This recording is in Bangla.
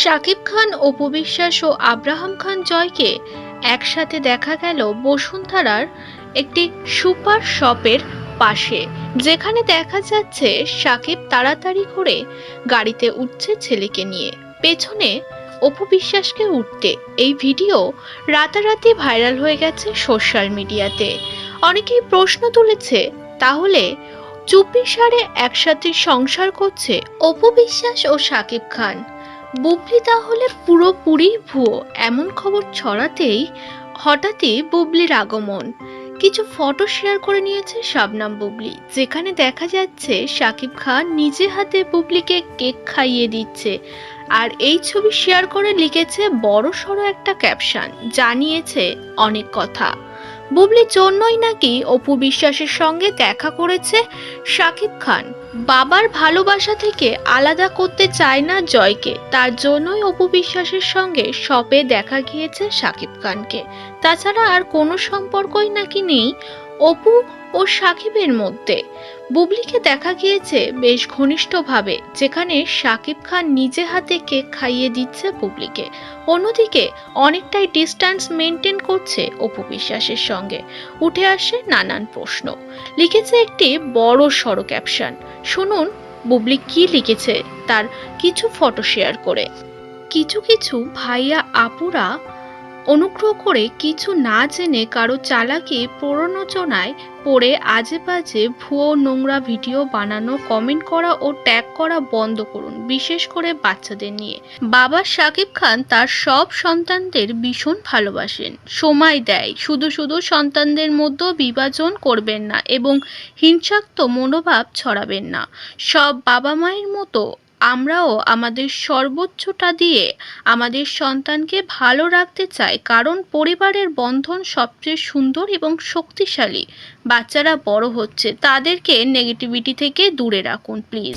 শাকিব খান অপু বিশ্বাস ও আব্রাহাম খান জয়কে একসাথে দেখা গেল বসুন্ধরার একটি সুপার শপের পাশে, যেখানে দেখা যাচ্ছে শাকিব তাড়াতাড়ি করে গাড়িতে উঠছে ছেলেকে নিয়ে। পেছনে অপু বিশ্বাসকে উঠতে এই ভিডিও রাতারাতি ভাইরাল হয়ে গেছে সোশ্যাল মিডিয়াতে। অনেকেই প্রশ্ন তুলেছে, তাহলে চুপি সারে একসাথে সংসার করছে অপু বিশ্বাস ও শাকিব খান? বুবলি তাহলে পুরোপুরি ভুয়ো। এমন খবর ছড়াতেই হঠাৎই বুবলির আগমন। কিছু ফটো শেয়ার করে নিয়েছে শাবনাম বুবলি। যেখানে দেখা যাচ্ছে শাকিব খান নিজে হাতে বুবলিকে কেক খাইয়ে দিচ্ছে। আর এই ছবি শেয়ার করে লিখেছে বড় সড়ো একটা ক্যাপশন জানিয়েছে অনেক কথা। বুবলির জন্যই নাকি অপু বিশ্বাসের সঙ্গে দেখা করেছে শাকিব খান। বাবার ভালোবাসা থেকে আলাদা করতে চায় না জয়কে, তার জন্যই অপু বিশ্বাসের সঙ্গে শপে দেখা গিয়েছে শাকিব খানকে। তাছাড়া আর কোনো সম্পর্কই নাকি নেই। অপু ও সাকিবের মধ্যে। বুবলিকে দেখা গিয়েছে বেশ ঘনিষ্ঠভাবে, যেখানে সাকিব খান নিজে হাতে কেক খাইয়ে দিচ্ছে বুবলিকে। অন্যদিকে অনেকটাই ডিস্ট্যান্স মেনটেন করছে অপু বিশ্বাসের সঙ্গে। উঠে আসে নানান প্রশ্ন। লিখেছে একটি বড় সড়ো ক্যাপশন। শুনুন, বুবলি কি লিখেছে তার কিছু ফটো শেয়ার করে। কিছু কিছু ভাইয়া আপুরা অনুগ্রহ করে কিছু না জেনে কারও চালাকি প্ররোচনায় পড়ে আজে বাজে ভুয়ো নোংরা ভিডিও বানানো, কমেন্ট করা ও ট্যাগ করা বন্ধ করুন, বিশেষ করে বাচ্চাদের নিয়ে। বাবা সাকিব খান তার সব সন্তানদের ভীষণ ভালোবাসেন। সময় দেয়, শুধু শুধু সন্তানদের মধ্যে বিভাজন করবেন না এবং হিংসাক্ত মনোভাব ছড়াবেন না। সব বাবা মায়ের মতো আমরাও আমাদের সর্বোচ্চটা দিয়ে আমাদের সন্তানকে ভালো রাখতে চাই, কারণ পরিবারের বন্ধন সবচেয়ে সুন্দর এবং শক্তিশালী। বাচ্চারা বড় হচ্ছে, তাদেরকে নেগেটিভিটি থেকে দূরে রাখুন প্লিজ